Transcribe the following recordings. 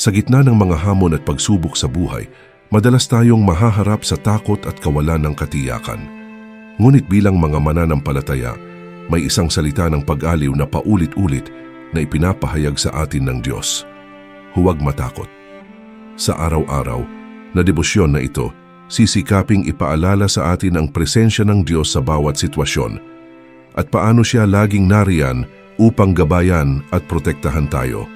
Sa gitna ng mga hamon at pagsubok sa buhay, madalas tayong mahaharap sa takot at kawalan ng katiyakan. Ngunit bilang mga mananampalataya, may isang salita ng pag-aliw na paulit-ulit na ipinapahayag sa atin ng Diyos. Huwag matakot. Sa araw-araw na debosyon na ito, sisikaping ipaalala sa atin ang presensya ng Diyos sa bawat sitwasyon at paano siya laging nariyan upang gabayan at protektahan tayo.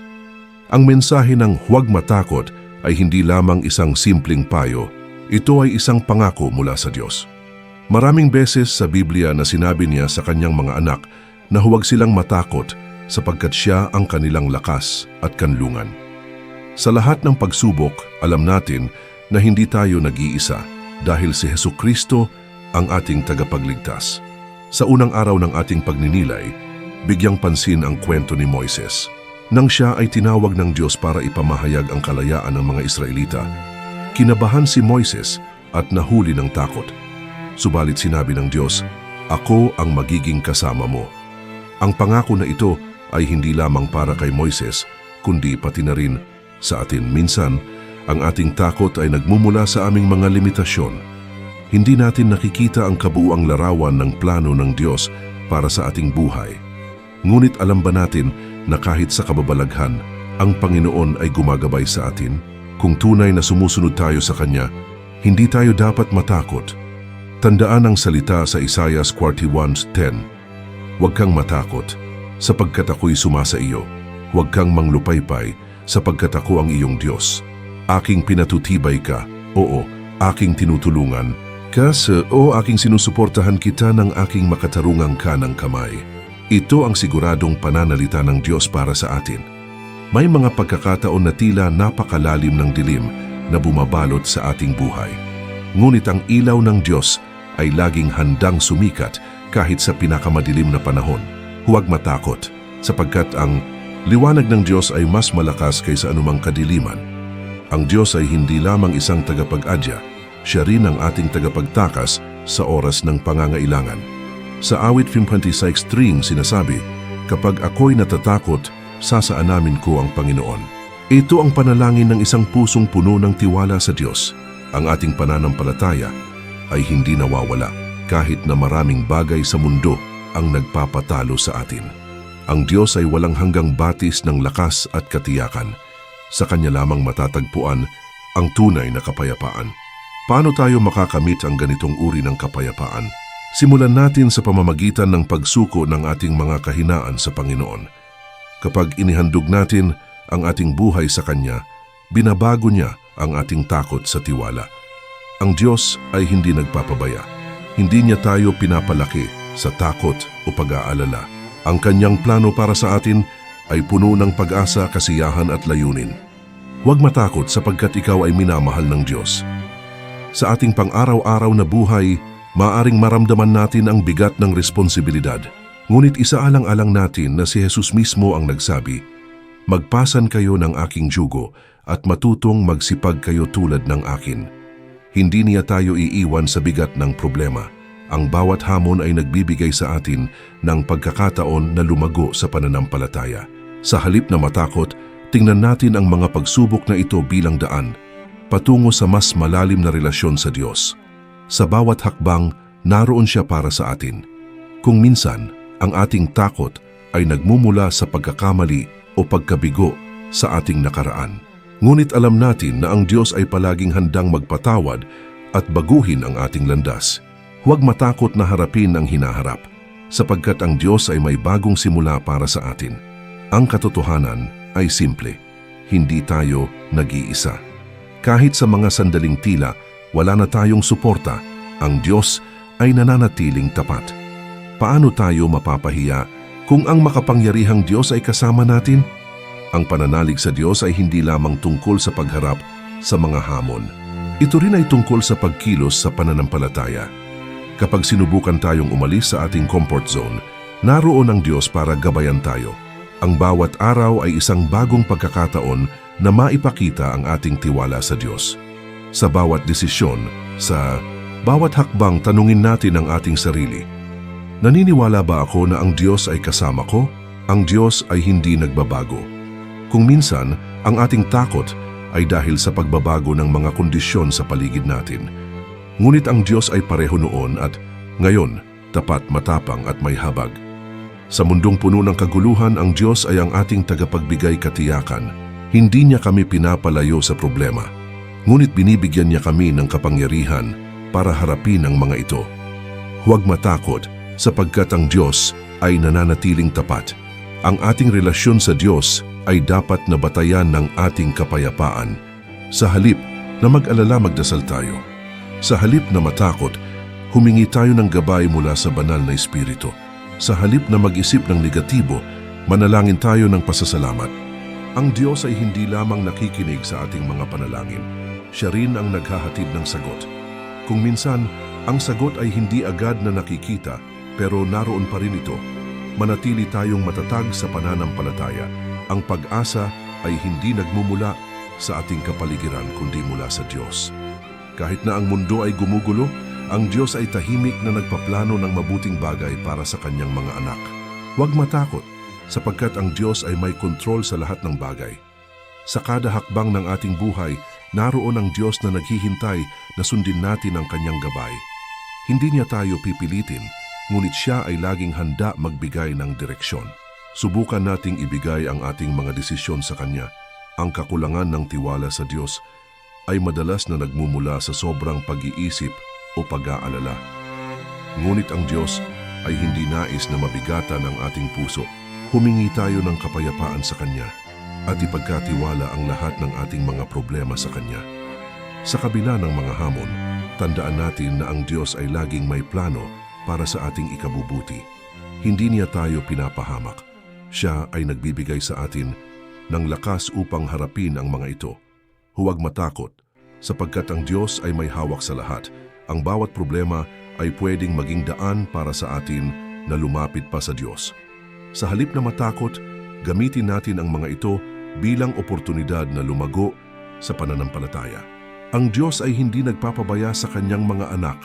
Ang mensahe ng huwag matakot ay hindi lamang isang simpleng payo. Ito ay isang pangako mula sa Diyos. Maraming beses sa Biblia na sinabi niya sa kanyang mga anak na huwag silang matakot sapagkat siya ang kanilang lakas at kanlungan. Sa lahat ng pagsubok, alam natin na hindi tayo nag-iisa dahil si Heso Kristo ang ating tagapagligtas. Sa unang araw ng ating pagninilay, bigyang pansin ang kwento ni Moises. Nang siya ay tinawag ng Diyos para ipamahayag ang kalayaan ng mga Israelita, kinabahan si Moises at nahuli ng takot. Subalit sinabi ng Diyos, Ako ang magiging kasama mo. Ang pangako na ito ay hindi lamang para kay Moises, kundi pati na rin sa atin. Minsan, ang ating takot ay nagmumula sa aming mga limitasyon. Hindi natin nakikita ang kabuuang larawan ng plano ng Diyos para sa ating buhay. Ngunit alam ba natin na kahit sa kababalaghan, ang Panginoon ay gumagabay sa atin? Kung tunay na sumusunod tayo sa Kanya, hindi tayo dapat matakot. Tandaan ang salita sa Isaiah 41.10 Huwag kang matakot, sapagkat ako'y sumasa iyo. Huwag kang manglupaypay, sapagkat ako ang iyong Diyos. Aking pinatutibay ka, oo, aking tinutulungan. Kasi o aking sinusuportahan kita ng aking makatarungang kanang kamay. Ito ang siguradong pananalita ng Diyos para sa atin. May mga pagkakataon na tila napakalalim ng dilim na bumabalot sa ating buhay. Ngunit ang ilaw ng Diyos ay laging handang sumikat kahit sa pinakamadilim na panahon. Huwag matakot, sapagkat ang liwanag ng Diyos ay mas malakas kaysa anumang kadiliman. Ang Diyos ay hindi lamang isang tagapag-adya, siya rin ang ating tagapagtakas sa oras ng pangangailangan. Sa awit 56.3 sinasabi, Kapag ako'y natatakot, sasaanamin ko ang Panginoon. Ito ang panalangin ng isang pusong puno ng tiwala sa Diyos. Ang ating pananampalataya ay hindi nawawala kahit na maraming bagay sa mundo ang nagpapatalo sa atin. Ang Diyos ay walang hanggang batis ng lakas at katiyakan. Sa Kanya lamang matatagpuan ang tunay na kapayapaan. Paano tayo makakamit ang ganitong uri ng kapayapaan? Simulan natin sa pamamagitan ng pagsuko ng ating mga kahinaan sa Panginoon. Kapag inihandog natin ang ating buhay sa Kanya, binabago niya ang ating takot sa tiwala. Ang Diyos ay hindi nagpapabaya. Hindi niya tayo pinapalaki sa takot o pag-aalala. Ang Kanyang plano para sa atin ay puno ng pag-asa, kasiyahan at layunin. Huwag matakot sapagkat ikaw ay minamahal ng Diyos. Sa ating pang-araw-araw na buhay, maaring maramdaman natin ang bigat ng responsibilidad. Ngunit isaalang-alang natin na si Jesus mismo ang nagsabi, Magpasan kayo ng aking jugo at matutong magsipag kayo tulad ng akin. Hindi niya tayo iiwan sa bigat ng problema. Ang bawat hamon ay nagbibigay sa atin ng pagkakataon na lumago sa pananampalataya. Sa halip na matakot, tingnan natin ang mga pagsubok na ito bilang daan, patungo sa mas malalim na relasyon sa Diyos. Sa bawat hakbang, naroon siya para sa atin. Kung minsan, ang ating takot ay nagmumula sa pagkakamali o pagkabigo sa ating nakaraan. Ngunit alam natin na ang Diyos ay palaging handang magpatawad at baguhin ang ating landas. Huwag matakot na harapin ang hinaharap, sapagkat ang Diyos ay may bagong simula para sa atin. Ang katotohanan ay simple, hindi tayo nag-iisa. Kahit sa mga sandaling tila, wala na tayong suporta, ang Diyos ay nananatiling tapat. Paano tayo mapapahiya kung ang makapangyarihang Diyos ay kasama natin? Ang pananalig sa Diyos ay hindi lamang tungkol sa pagharap sa mga hamon. Ito rin ay tungkol sa pagkilos sa pananampalataya. Kapag sinubukan tayong umalis sa ating comfort zone, naroon ang Diyos para gabayan tayo. Ang bawat araw ay isang bagong pagkakataon na maipakita ang ating tiwala sa Diyos. Sa bawat desisyon, sa bawat hakbang tanungin natin ang ating sarili. Naniniwala ba ako na ang Diyos ay kasama ko? Ang Diyos ay hindi nagbabago. Kung minsan, ang ating takot ay dahil sa pagbabago ng mga kondisyon sa paligid natin. Ngunit ang Diyos ay pareho noon at ngayon, tapat, matapang at may habag. Sa mundong puno ng kaguluhan, ang Diyos ay ang ating tagapagbigay katiyakan. Hindi niya kami pinapalayo sa problema, ngunit binibigyan niya kami ng kapangyarihan para harapin ang mga ito. Huwag matakot sapagkat ang Diyos ay nananatiling tapat. Ang ating relasyon sa Diyos ay dapat na batayan ng ating kapayapaan. Sa halip na mag-alala magdasal tayo. Sa halip na matakot, humingi tayo ng gabay mula sa banal na Espiritu. Sa halip na mag-isip ng negatibo, manalangin tayo ng pasasalamat. Ang Diyos ay hindi lamang nakikinig sa ating mga panalangin. Siya rin ang naghahatid ng sagot. Kung minsan, ang sagot ay hindi agad na nakikita, pero naroon pa rin ito. Manatili tayong matatag sa pananampalataya. Ang pag-asa ay hindi nagmumula sa ating kapaligiran kundi mula sa Diyos. Kahit na ang mundo ay gumugulo, ang Diyos ay tahimik na nagpaplano ng mabuting bagay para sa kanyang mga anak. Huwag matakot, sapagkat ang Diyos ay may kontrol sa lahat ng bagay. Sa kada hakbang ng ating buhay, naroon ang Diyos na naghihintay na sundin natin ang kanyang gabay. Hindi niya tayo pipilitin, ngunit siya ay laging handa magbigay ng direksyon. Subukan nating ibigay ang ating mga desisyon sa Kanya. Ang kakulangan ng tiwala sa Diyos ay madalas na nagmumula sa sobrang pag-iisip o pag-aalala. Ngunit ang Diyos ay hindi nais na mabigatan ang ating puso. Humingi tayo ng kapayapaan sa Kanya at ipagkatiwala ang lahat ng ating mga problema sa Kanya. Sa kabila ng mga hamon, tandaan natin na ang Diyos ay laging may plano para sa ating ikabubuti. Hindi niya tayo pinapahamak. Siya ay nagbibigay sa atin ng lakas upang harapin ang mga ito. Huwag matakot, sapagkat ang Diyos ay may hawak sa lahat. Ang bawat problema ay pwedeng maging daan para sa atin na lumapit pa sa Diyos. Sa halip na matakot, gamitin natin ang mga ito bilang oportunidad na lumago sa pananampalataya. Ang Diyos ay hindi nagpapabaya sa kanyang mga anak.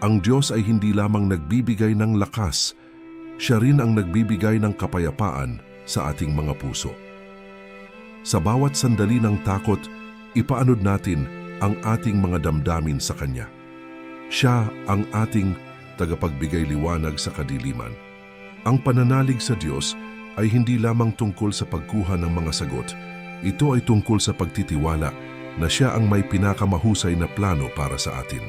Ang Diyos ay hindi lamang nagbibigay ng lakas, siya rin ang nagbibigay ng kapayapaan sa ating mga puso. Sa bawat sandali ng takot, ipaanod natin ang ating mga damdamin sa Kanya. Siya ang ating tagapagbigay liwanag sa kadiliman. Ang pananalig sa Diyos ay hindi lamang tungkol sa pagkuha ng mga sagot. Ito ay tungkol sa pagtitiwala na siya ang may pinakamahusay na plano para sa atin.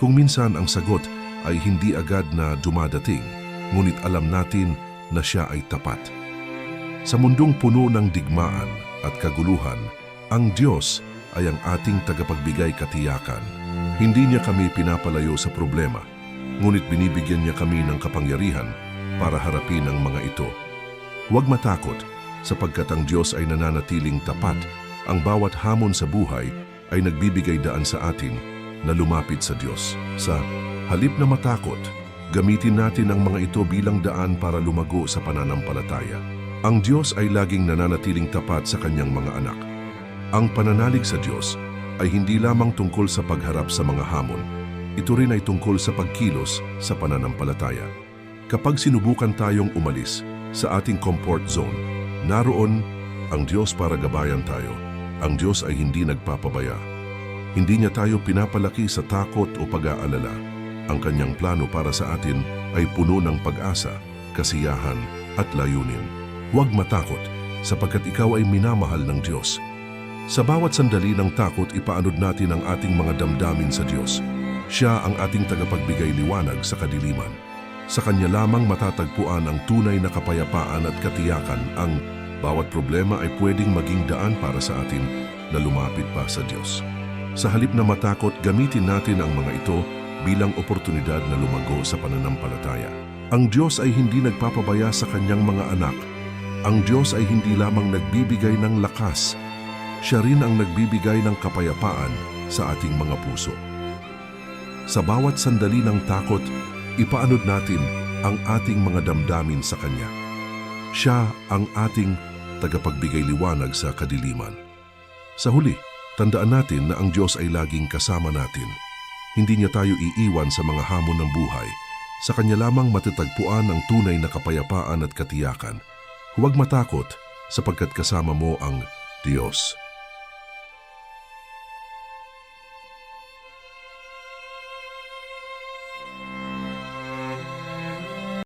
Kung minsan ang sagot ay hindi agad na dumadating, ngunit alam natin na siya ay tapat. Sa mundong puno ng digmaan at kaguluhan, ang Diyos ay ang ating tagapagbigay katiyakan. Hindi niya kami pinapalayo sa problema, ngunit binibigyan niya kami ng kapangyarihan para harapin ang mga ito. Huwag matakot, sapagkat ang Diyos ay nananatiling tapat. Ang bawat hamon sa buhay ay nagbibigay daan sa atin na lumapit sa Diyos. Sa halip na matakot, gamitin natin ang mga ito bilang daan para lumago sa pananampalataya. Ang Diyos ay laging nananatiling tapat sa kanyang mga anak. Ang pananalig sa Diyos ay hindi lamang tungkol sa pagharap sa mga hamon. Ito rin ay tungkol sa pagkilos sa pananampalataya. Kapag sinubukan tayong umalis sa ating comfort zone, naroon ang Diyos para gabayan tayo. Ang Diyos ay hindi nagpapabaya. Hindi niya tayo pinapalaki sa takot o pag-aalala. Ang kanyang plano para sa atin ay puno ng pag-asa, kasiyahan at layunin. Huwag matakot sapagkat ikaw ay minamahal ng Diyos. Sa bawat sandali ng takot, ipaanod natin ang ating mga damdamin sa Diyos. Siya ang ating tagapagbigay liwanag sa kadiliman. Sa Kanya lamang matatagpuan ang tunay na kapayapaan at katiyakan ang bawat problema ay pwedeng maging daan para sa atin na lumapit pa sa Diyos. Sa halip na matakot, gamitin natin ang mga ito bilang oportunidad na lumago sa pananampalataya. Ang Diyos ay hindi nagpapabaya sa Kanyang mga anak. Ang Diyos ay hindi lamang nagbibigay ng lakas, siya rin ang nagbibigay ng kapayapaan sa ating mga puso. Sa bawat sandali ng takot, ipaanod natin ang ating mga damdamin sa Kanya. Siya ang ating tagapagbigay liwanag sa kadiliman. Sa huli, tandaan natin na ang Diyos ay laging kasama natin. Hindi niya tayo iiwan sa mga hamon ng buhay. Sa Kanya lamang matatagpuan ang tunay na kapayapaan at katiyakan. Huwag matakot, sapagkat kasama mo ang Diyos.